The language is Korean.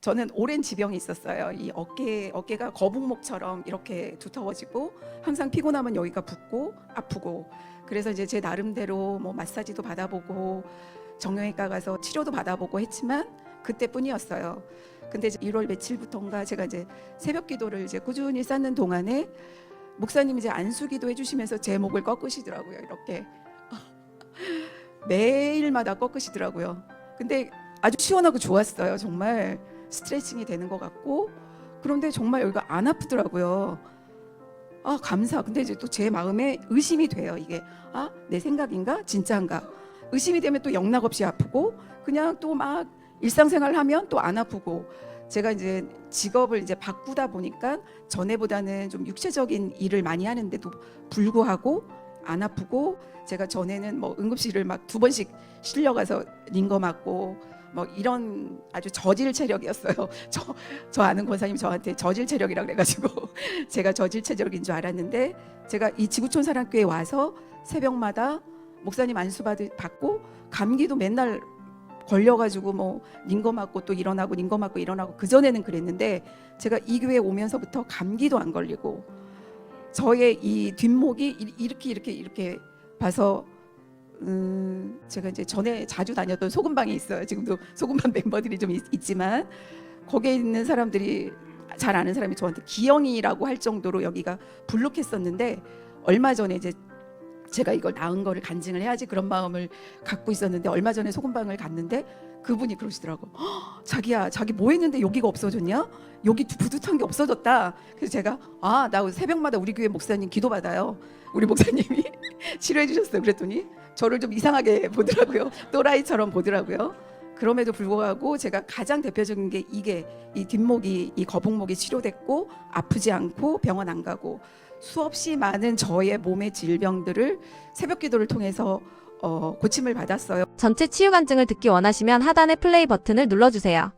저는 오랜 지병이 있었어요. 이 어깨 어깨가 거북목처럼 이렇게 두터워지고 항상 피곤하면 여기가 붓고 아프고 그래서 이제 제 나름대로 뭐 마사지도 받아보고 정형외과 가서 치료도 받아보고 했지만 그때뿐이었어요. 근데 이제 1월 며칠부터인가 제가 이제 새벽 기도를 이제 꾸준히 쌓는 동안에 목사님이 이제 안수 기도 해주시면서 제 목을 꺾으시더라고요. 이렇게 매일마다 꺾으시더라고요. 근데 아주 시원하고 좋았어요. 정말 스트레칭이 되는 것 같고 그런데 정말 여기가 안 아프더라고요. 아 감사. 근데 이제 또 제 마음에 의심이 돼요. 이게 아 내 생각인가 진짜인가 의심이 되면 또 영락 없이 아프고 그냥 또 막 일상생활 하면 또 안 아프고 제가 이제 직업을 이제 바꾸다 보니까 전에보다는 좀 육체적인 일을 많이 하는데도 불구하고 안 아프고 제가 전에는 뭐 응급실을 막 두 번씩 실려가서 링거 맞고 뭐 이런 아주 저질 체력이었어요. 저, 저 아는 권사님 저한테 저질 체력이라 그래가지고 제가 저질 체력인 줄 알았는데 제가 이 지구촌 사랑교회 와서 새벽마다 목사님 안수 받- 받고 감기도 맨날 걸려가지고 뭐 링거 맞고 또 일어나고 링거 맞고 일어나고 그 전에는 그랬는데 제가 이 교회 오면서부터 감기도 안 걸리고 저의 이 뒷목이 이- 이렇게 이렇게 이렇게 봐서 음 제가 이제 전에 자주 다녔던 소금방이 있어요. 지금도 소금방 멤버들이 좀 있, 있지만 거기에 있는 사람들이 잘 아는 사람이 저한테 기영이라고 할 정도로 여기가 불룩했었는데 얼마 전에 이제 제가 이걸 나은 거를 간증을 해야지 그런 마음을 갖고 있었는데 얼마 전에 소금방을 갔는데 그분이 그러시더라고. "헉, 자기야, 자기 뭐 했는데 여기가 없어졌냐? 여기 부두탄 게 없어졌다. 그래서 제가 아, 나 새벽마다 우리 교회 목사님 기도 받아요. 우리 목사님이 치료해 주셨어요. 그랬더니 저를 좀 이상하게 보더라고요. 또라이처럼 보더라고요. 그럼에도 불구하고 제가 가장 대표적인 게 이게 이 뒷목이 이 거북목이 치료됐고 아프지 않고 병원 안 가고 수없이 많은 저의 몸의 질병들을 새벽 기도를 통해서 어, 고침을 받았어요. 전체 치유 간증을 듣기 원하시면 하단의 플레이 버튼을 눌러주세요.